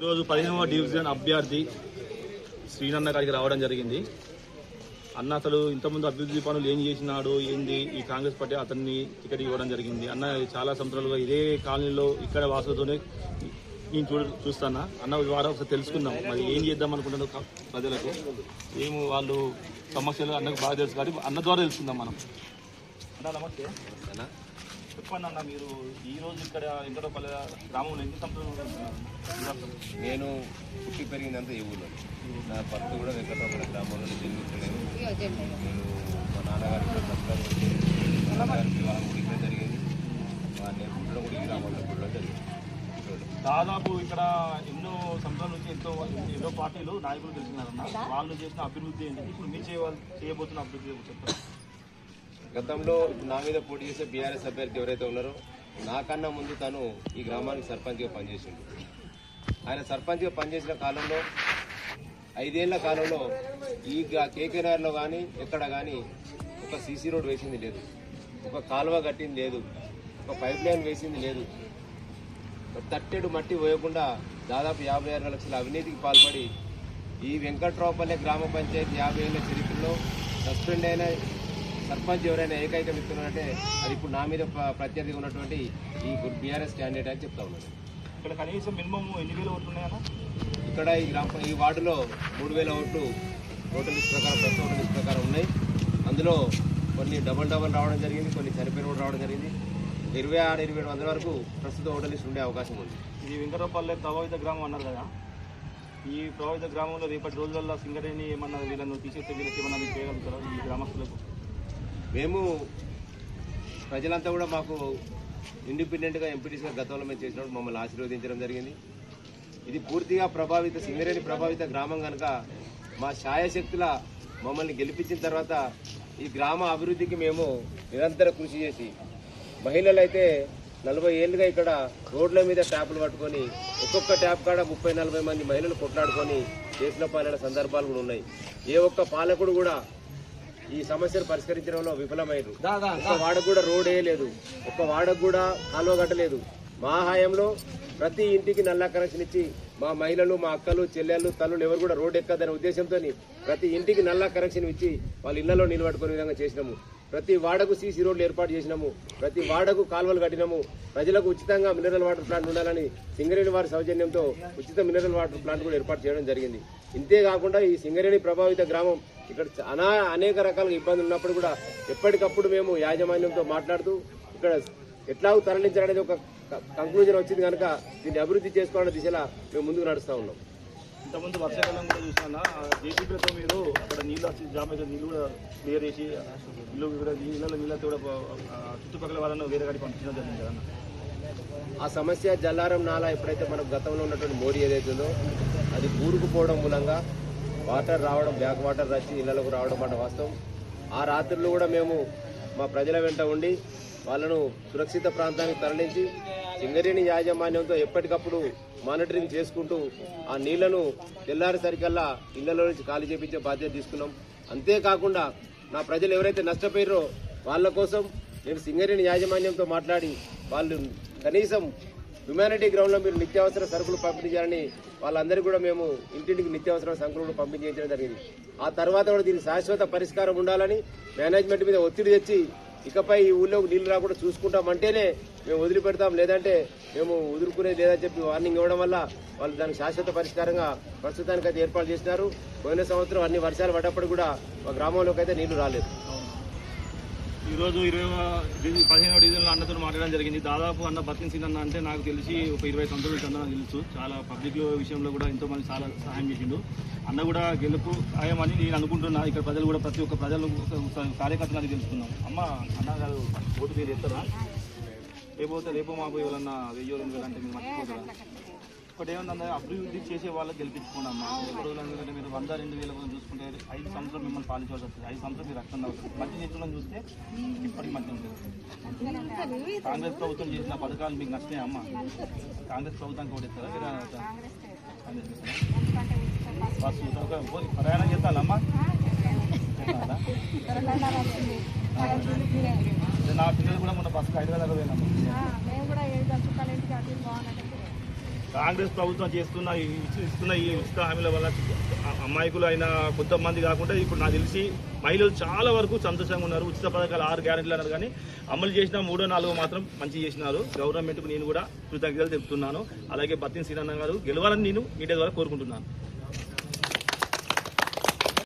ఈరోజు పదిహేనవ డివిజన్ అభ్యర్థి శ్రీనన్న గారికి రావడం జరిగింది. అన్న అసలు ఇంతకుముందు అభివృద్ధి పనులు ఏం చేసినాడు ఏంది? ఈ కాంగ్రెస్ పార్టీ అతన్ని టికెట్ ఇవ్వడం జరిగింది. అన్న చాలా సంవత్సరాలుగా ఇదే కాలనీలో ఇక్కడ వాసులతోనే నేను చూ చూస్తానా? అన్న ద్వారా ఒకసారి తెలుసుకుందాం. మరి ఏం చేద్దాం అనుకుంటున్నారు ప్రజలకు? ఏమో వాళ్ళు సమస్యలు అన్నకు బాగా తెలుసు కాబట్టి అన్న ద్వారా తెలుసుకుందాం మనం. అన్న నమస్తే. చెప్పండి అన్న మీరు ఈ రోజు ఇక్కడ వెంకటపల్లి గ్రామంలో ఎన్ని సంవత్సరాలు నేను పుట్టి పెరిగిందంతా ఈ ఊళ్ళో నా భర్త కూడా వెంకటరామపురం గ్రామంలో జన్మించలేదు నేను మా నాన్నగారి కూడా సంస్కారం నాన్నగారి వివాహం కూడా ఇక్కడే జరిగింది. మా నేను పుట్టడం కూడా ఈ గ్రామంలో పుట్టడం జరిగింది. దాదాపు ఇక్కడ ఎన్నో సంవత్సరాల నుంచి ఎంతో ఎన్నో పార్టీలు నాయకులు తెలిసినారన్న వాళ్ళు చేసిన అభివృద్ధి ఏంటి? ఇప్పుడు మీరు చేయవల్ చేయబోతున్న అభివృద్ధి చెప్తారా గతంలో నా మీద పోటీ చేసే బీఆర్ఎస్ అభ్యర్థి ఎవరైతే ఉన్నారో నాకన్నా ముందు తను ఈ గ్రామానికి సర్పంచ్గా పనిచేసిండు. ఆయన సర్పంచ్గా పనిచేసిన కాలంలో ఐదేళ్ళ కాలంలో ఈ కేకేఆర్లో కానీ ఎక్కడ కానీ ఒక సీసీ రోడ్ వేసింది లేదు. ఒక కాలువ కట్టింది లేదు. ఒక పైప్ లైన్ వేసింది లేదు. తట్టెడు మట్టి పోయకుండా దాదాపు యాభై ఆరు లక్షల అవినీతికి పాల్పడి ఈ వెంకట్రావుపల్లె గ్రామ పంచాయతీ యాభై ఏళ్ళ చరిత్రలో సస్పెండ్ అయిన సర్పంచ్ ఎవరైనా ఏకైక వ్యక్తులు అంటే అది ఇప్పుడు నా మీద ప్ర- ప్రత్యర్థిగా ఉన్నటువంటి ఈ బీఆర్ఎస్ క్యాండిడేట్ అని చెప్తా ఉన్నాను. ఇక్కడ కనీసం మినిమం ఎన్ని వేలు ఓట్లు ఉన్నాయన్న? ఇక్కడ ఈ గ్రామ ఈ వార్డులో మూడు వేల ఓట్లు ఓటర్ లిస్ట్ ప్రకారం ప్రస్తుత ఓటర్ లిస్ట్ ప్రకారం ఉన్నాయి. అందులో కొన్ని డబల్ డబల్ రావడం జరిగింది కొన్ని చనిపోయిన కూడా రావడం జరిగింది. ఇరవై ఆరు ఇరవై ఏడు వందల వరకు ప్రస్తుత ఓటర్ లిస్ట్ ఉండే అవకాశం ఉంది. ఇది వెంకటపల్లె ప్రభావిత గ్రామం అన్నారు కదా. ఈ ప్రభావిత గ్రామంలో రేపటి రోజులలో సింగరేణి ఏమన్నా వీళ్ళను తీసేస్తే వీళ్ళకి ఏమన్నా చేయగలుగుతారా ఈ గ్రామస్తులకు? మేము ప్రజలంతా కూడా మాకు ఇండిపెండెంట్గా ఎంపీటీసీగా గతంలో మేము చేసినప్పుడు మమ్మల్ని ఆశీర్వదించడం జరిగింది. ఇది పూర్తిగా ప్రభావిత సింగరేణి ప్రభావిత గ్రామం కనుక మా ఛాయాశక్తుల మమ్మల్ని గెలిపించిన తర్వాత ఈ గ్రామ అభివృద్ధికి మేము నిరంతర కృషి చేసి మహిళలు అయితే నలభై ఏళ్ళుగా ఇక్కడ రోడ్ల మీద ట్యాపులు పట్టుకొని ఒక్కొక్క ట్యాప్ కాడ ముప్పై నలభై మంది మహిళలు కొట్లాడుకొని చేసిన పాలన సందర్భాలు కూడా ఉన్నాయి. ఏ ఒక్క పాలకుడు కూడా ఈ సమస్యను పరిష్కరించడంలో విఫలమైనరు ఒక్క వాడకు కూడా రోడ్ వేయలేదు ఒక్క వాడకు కూడా కాలువ కట్టలేదు. మా హాయంలో ప్రతి ఇంటికి నల్ల కనెక్షన్ ఇచ్చి మా మహిళలు మా అక్కలు చెల్లెళ్ళు తల్లులు ఎవరు కూడా రోడ్ ఎక్కదనే ఉద్దేశంతో ప్రతి ఇంటికి నల్ల కనెక్షన్ ఇచ్చి వాళ్ళ ఇళ్ళలో నిలబడుకునే విధంగా చేసినాము. ప్రతి వాడకు సీసీ రోడ్లు ఏర్పాటు చేసినాము. ప్రతి వాడకు కాలువలు కట్టినాము. ప్రజలకు ఉచితంగా మినరల్ వాటర్ ప్లాంట్ ఉండాలని సింగరేణి వారి సౌజన్యంతో ఉచిత మినరల్ వాటర్ ప్లాంట్ కూడా ఏర్పాటు చేయడం జరిగింది. ఇంతే కాకుండా ఈ సింగరేణి ప్రభావిత గ్రామం ఇక్కడ అనా అనేక రకాల ఇబ్బందులు ఉన్నప్పుడు కూడా ఎప్పటికప్పుడు మేము యాజమాన్యంతో మాట్లాడుతూ ఇక్కడ ఎట్లాగూ తరలించాలనేది ఒక కంక్లూజన్ వచ్చింది కనుక దీన్ని అభివృద్ధి చేసుకోవాలనే దిశలో మేము ముందుకు నడుస్తూ ఉన్నాం. ఇంతకుముందు వర్షాకాలం కూడా చూసానా జేసీబీలతో మీరు అక్కడ నీళ్ళు వచ్చి జామ అయితే నీళ్ళు కూడా క్లియర్ చేసి ఇల్లు కూడా నీళ్ళ నీళ్ళతో కూడా చుట్టుపక్కల వాళ్ళని వేరే గాడికి పంపించడం జరిగింది కదన్న ఆ సమస్య జల్లారం నాలా ఎప్పుడైతే మనకు గతంలో ఉన్నటువంటి మోడీ ఏదైతే ఉందో అది కూరుకుపోవడం మూలంగా వాటర్ రావడం బ్యాక్ వాటర్ వచ్చి ఇళ్ళకు రావడం అన్న వాస్తవం. ఆ రాత్రులు కూడా మేము మా ప్రజల వెంట ఉండి వాళ్ళను సురక్షిత ప్రాంతానికి తరలించి సింగరేణి యాజమాన్యంతో ఎప్పటికప్పుడు మానిటరింగ్ చేసుకుంటూ ఆ నీళ్ళను తెల్లారిసరికల్లా ఇళ్ళలో నుంచి ఖాళీ చేపించే బాధ్యత తీసుకున్నాం. అంతేకాకుండా నా ప్రజలు ఎవరైతే నష్టపోయారో వాళ్ళ కోసం నేను సింగరేణి యాజమాన్యంతో మాట్లాడి వాళ్ళు కనీసం హ్యుమానిటీ గ్రౌండ్లో మీరు నిత్యావసర సరుకులు పంపిణీ చేయాలని వాళ్ళందరికీ కూడా మేము ఇంటింటికి నిత్యావసర సరుకులు పంపిణీ చేయడం జరిగింది. ఆ తర్వాత కూడా దీనికి శాశ్వత పరిష్కారం ఉండాలని మేనేజ్మెంట్ మీద ఒత్తిడి తెచ్చి ఇకపై ఈ ఊళ్ళోకి నీళ్ళు రాకుండా చూసుకుంటామంటేనే మేము వదిలిపెడతాం. లేదంటే మేము వదులుకునేది లేదని చెప్పి వార్నింగ్ ఇవ్వడం వల్ల వాళ్ళు దానికి శాశ్వత పరిష్కారంగా ప్రస్తుతానికి అయితే ఏర్పాటు చేసినారు. పోయిన సంవత్సరం అన్ని వర్షాలు పడ్డప్పుడు కూడా మా గ్రామంలోకి అయితే నీళ్ళు రాలేదు. ఈరోజు ఇరవై ఇరవై పదిహేను డీజిల్ అన్నతో మాట్లాడడం జరిగింది. దాదాపు అన్న బతికిన అన్న అంటే నాకు తెలిసి ఒక ఇరవై సంవత్సరాల అన్న నాకు తెలుసు. చాలా పబ్లిక్ విషయంలో కూడా ఎంతో మంది చాలా సహాయం చేసిండు. అన్న కూడా గెలుపు ఖాయమని నేను అనుకుంటున్నా. ఇక్కడ ప్రజలు కూడా ప్రతి ఒక్క ప్రజలు కార్యకర్తలు అని తెలుసుకున్నాం. అమ్మ అన్న గారు ఓటు మీరు ఇస్తారా రేపు రేపు మాకు ఎవరన్నా వెయ్యి రెండు వేలు అంటే మీరు మర్చిపోతారా? ఒకటి ఏమన్నా అభివృద్ధి చేసే వాళ్ళకి గెలిపించుకోండి అమ్మా. రోజులు ఎందుకంటే మీరు వంద రెండు వేల మంది చూసుకుంటే ఐదు సంవత్సరాలు మిమ్మల్ని పాలించవలసి వస్తుంది. ఐదు సంవత్సరాలు మీరు రక్తం అవుతుంది మంచి చేతులను చూస్తే ఇప్పటికి మంచి ఉంటుంది. కాంగ్రెస్ ప్రభుత్వం చేసిన పథకాలు మీకు నచ్చినాయి అమ్మా? కాంగ్రెస్ ప్రభుత్వానికి ఓడిస్తారా మీరు? బస్సు ప్రయాణం చేస్తానమ్మా నా పిల్లలు కూడా మొన్న బస్సు హైదరాబాద్ పోయినాము మేము కూడా కాంగ్రెస్ ప్రభుత్వం చేస్తున్న ఈ ఇస్తున్న ఈ ఉచిత హామీల వల్ల అమాయకులు అయిన కొంతమంది కాకుండా ఇప్పుడు నాకు తెలిసి మహిళలు చాలా వరకు సంతోషంగా ఉన్నారు. ఉచిత పథకాలు ఆరు గ్యారెంటీలు అన్నారు కానీ అమలు చేసిన మూడో నాలుగో మాత్రం మంచి చేసినారు. గవర్నమెంట్కు నేను కూడా కృతజ్ఞతలు చెప్తున్నాను అలాగే బత్తిన శ్రీరన్న గారు గెలవాలని నేను మీడియా ద్వారా కోరుకుంటున్నాను.